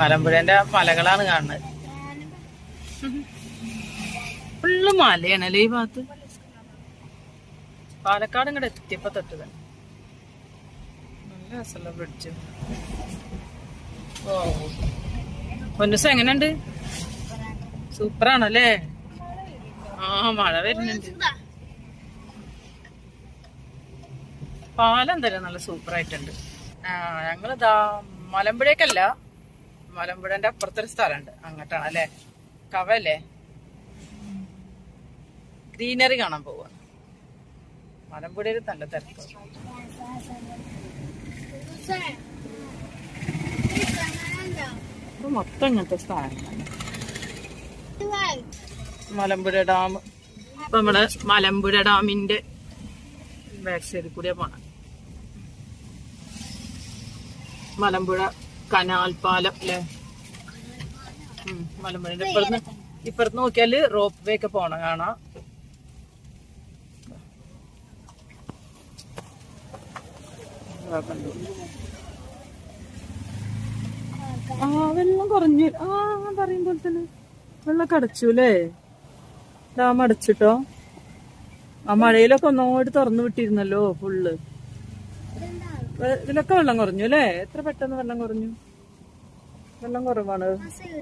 മലമ്പുഴന്റെ മലകളാണ് കാണുന്നത്. ഫുള്ള് മലയാണല്ലേ ഈ ഭാഗത്ത്? പാലക്കാട് ഇങ്ങോട്ട് എത്തിയപ്പോ തൊട്ട് തന്നെ. നല്ല രസമുള്ള ബ്രിഡ്ജ് ഓ പൊന്നുസം എങ്ങനെയുണ്ട്? സൂപ്പറാണല്ലേ? ആ മഴ വരുന്നുണ്ട്. പാലം തരാം നല്ല ആ ഞങ്ങളിതാ മലമ്പുഴക്കല്ല. മലമ്പുഴന്റെ അപ്പുറത്തൊരു സ്ഥലമുണ്ട്. അങ്ങോട്ടാണ് അല്ലേ? കവല്ലേ ഗ്രീനറി കാണാൻ പോവാ. മലമ്പുഴയിൽ നല്ല തിരക്ക്. മൊത്തം ഇങ്ങനത്തെ സ്ഥലങ്ങളാണ്. മലമ്പുഴ ഡാം. ഇപ്പൊ നമ്മൾ മലമ്പുഴ ഡാമിന്റെ ബാക്ക് സൈഡിൽ കൂടിയാ പോണ. മലമ്പുഴ കനാൽ പാലം അല്ലേ മലമ്പുഴ ഇപ്പുറത്ത് ഇപ്പുറത്ത് നോക്കിയാൽ റോപ്പ് വേ ഒക്കെ പോണ കാണാം. ആ, വെള്ളം കുറഞ്ഞു. ആ പറയും പോലെ തന്നെ. വെള്ളമൊക്കെ അടച്ചു അല്ലേ ഡാം അടച്ചിട്ടോ? ആ മഴയിലൊക്കെ ഒന്നോട് തുറന്നു വിട്ടിരുന്നല്ലോ ഫുള്ള് ഇതിലൊക്കെ വെള്ളം കുറഞ്ഞു അല്ലേ? എത്ര പെട്ടെന്ന് വെള്ളം കുറഞ്ഞു? വെള്ളം കുറവാണ്.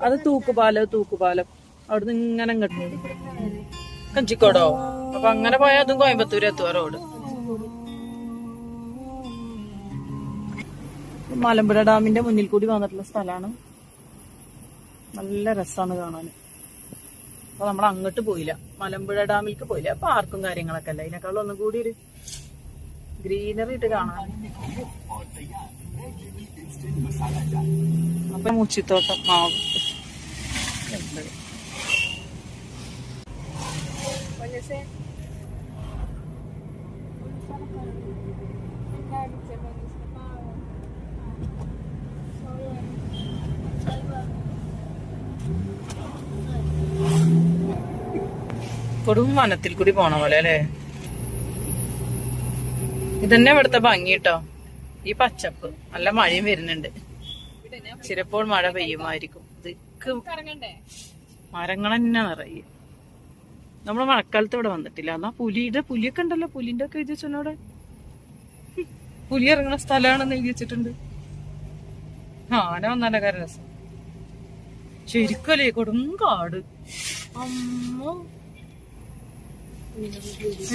അത് തൂക്കുപാലം തൂക്കുപാലം. അവിടുന്ന് ഇങ്ങനെ കിട്ടും കഞ്ചിക്കോടോ? അപ്പൊ അങ്ങനെ പോയാൽ അതും കോയമ്പത്തൂർ എത്തുക റോഡ്? മലമ്പുഴ ഡാമിന്റെ മുന്നിൽ കൂടി വന്നിട്ടുള്ള സ്ഥലമാണ് നല്ല രസമാണ് കാണാൻ. അപ്പൊ നമ്മൾ അങ്ങോട്ട് പോയില്ല. മലമ്പുഴ ഡാമിലേക്ക് പോയില്ല. പാർക്കും കാര്യങ്ങളൊക്കെ അല്ല? ഇതിനേക്കാളും ഒന്നും കൂടി ഒരു ഗ്രീനറി ഇട്ട് കാണാൻ. അപ്പൊ മുച്ചിത്തോട്ടം മാവ്. കൊടും വനത്തിൽ കൂടി പോണ പോലെ അല്ലേ? ഇതന്നെ ഇവിടുത്തെ ഭംഗി കേട്ടോ. ഈ പച്ചപ്പ്. നല്ല മഴയും വരുന്നുണ്ട്. ചിലപ്പോൾ മഴ പെയ്യുമായിരിക്കും. ഇതൊക്കെ മരങ്ങൾ തന്നെ നിറയെ. നമ്മൾ മഴക്കാലത്ത് ഇവിടെ വന്നിട്ടില്ല. എന്നാ പുലിയുടെ പുലിയൊക്കെ ഉണ്ടല്ലോ. പുലിന്റെ ഒക്കെ എഴുതി വെച്ചോടെ പുലി ഇറങ്ങുന്ന സ്ഥലമാണെന്ന് എഴുതി വെച്ചിട്ടുണ്ട്. ആന വന്നാലെ കാരണം രസം. ശരിക്കല്ലേ കൊടും കാട്. അമ്മോ.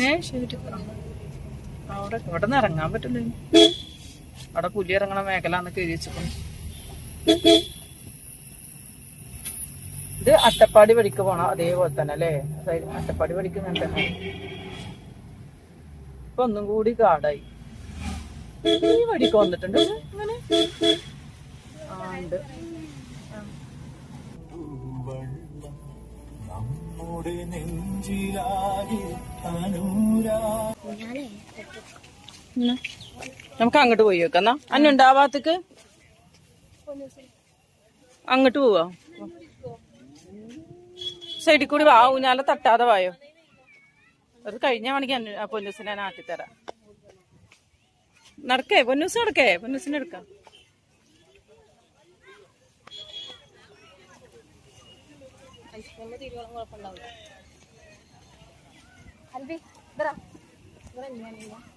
ഏ ശരി. അവിടെ ഇവിടെ നിന്ന് ഇറങ്ങാൻ പറ്റില്ല അവിടെ പുലി ഇറങ്ങണ മേഖല എന്നൊക്കെ വെച്ചിട്ടുണ്ട്. ഇത് അട്ടപ്പാടി വഴിക്ക് പോണം അതേപോലെ തന്നെ അല്ലേ? അട്ടപ്പാടി വഴിക്ക് തന്നെ. ഇപ്പൊ ഒന്നും കൂടി കാടായി. ഈ വഴിക്ക് വന്നിട്ടുണ്ട്. ഇങ്ങനെ. ആ ഉണ്ട്. നമ്മുടെ നെഞ്ചിലാകെ അനുരാ. നമുക്ക് അങ്ങോട്ട് പോയി വെക്കാം. എന്നാ ഭാഗത്തേക്ക് അങ്ങോട്ട് പോവാ. സൈഡിൽ കൂടി വാ ഊഞ്ഞാല തട്ടാതെ വായോ. അത് കഴിഞ്ഞ അന്നു- പൊന്നൂസിനെ ഞാൻ തരാം നടക്കേ പൊന്നൂസ് നടക്കേ? പൊന്നൂസിനെ എടുക്കാം. ഉം.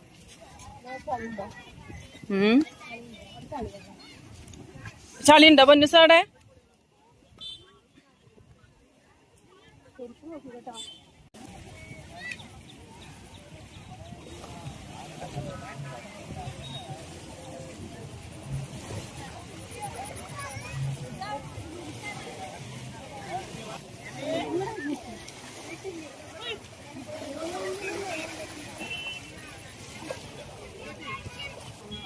ചളി ഉണ്ടോ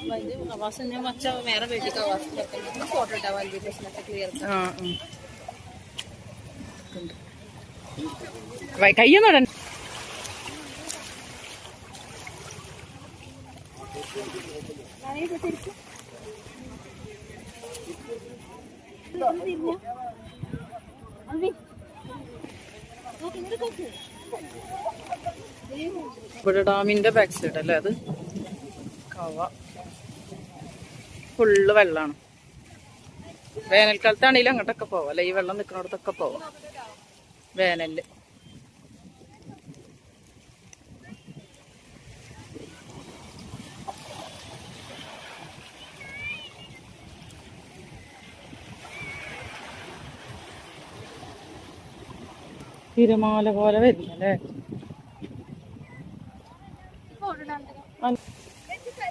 അവിടെ വേറെ ഫോട്ടോ ഇവിടെ ഡാമിന്റെ ബാക്ക് സൈഡ് അല്ലേ അത്? കവ. ഫുള്ള് വെള്ളമാണ് വേനൽക്കാലത്താണെങ്കിലും അങ്ങോട്ടൊക്കെ പോവാം. അല്ലെ? ഈ വെള്ളം നിൽക്കുന്നിടത്തൊക്കെ പോവാം. വേനലിൽ തിരമാല പോലെ വരുന്നല്ലേ? പോവാലോ വെള്ളം ഇറങ്ങിയാലും ഇപ്പൊ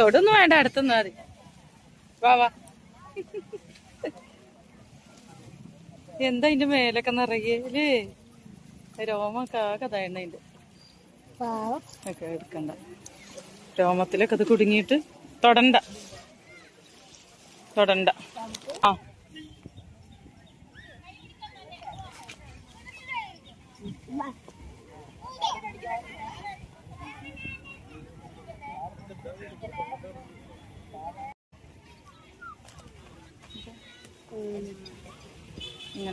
തൊടൊന്നും വേണ്ട അടുത്തൊന്നും മതി. വാ വാ. എന്താ അതിന്റെ മേലൊക്കെ നിറയല്ലേ രോമൊക്കെ ആകെ തയണ്ണതിന്റെ ഒക്കെ എടുക്കണ്ട. രോമത്തിലൊക്കെ അത് കുടുങ്ങിയിട്ട് തൊടണ്ട. തൊടണ്ട. ആ.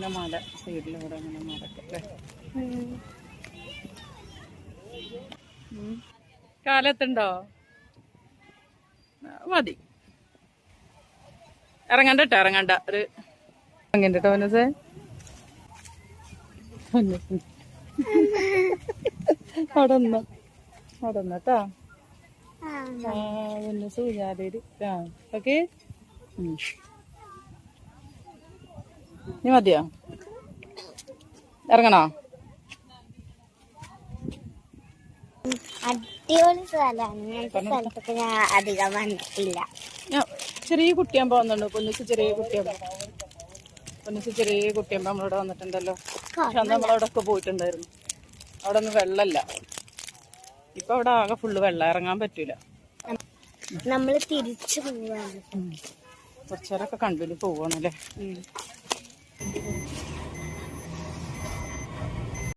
ഇങ്ങനെ മല സൈഡിലൂടെ ഇങ്ങനെ മലക്കെ കാലത്തുണ്ടോ? മതി. ഇറങ്ങണ്ട കേട്ടോ ഇറങ്ങണ്ട. ഒരു ഇറങ്ങണ്ട കേട്ടോ മനസ്സേ. അവിടെ ഓക്കെ. നീ മതിയോ? ഇറങ്ങണോ? അടിപൊളി സ്ഥലമാണ്. ഞാൻ അധികം വന്നിട്ടില്ല. ഞാൻ ചെറിയ കുട്ടിയാകുമ്പോ വന്നിട്ടുണ്ട് പൊന്നിച്ച് ചെറിയ കുട്ടിയാകുമ്പോ പൊന്നിച്ച് ചെറിയ കുട്ടിയാകുമ്പോ നമ്മളിവിടെ വന്നിട്ടുണ്ടല്ലോ. പക്ഷെ അന്ന് നമ്മളവിടെ ഒക്കെ പോയിട്ടുണ്ടായിരുന്നു. അവിടെ ഒന്നും വെള്ളമല്ല. ഇപ്പൊ അവിടെ ആകെ ഫുള്ള് വെള്ളം. ഇറങ്ങാൻ പറ്റൂല. നമ്മൾ തിരിച്ചു പോവാണ്. കുറച്ചേരൊക്കെ കണ്ടില്ല പോവാണല്ലേ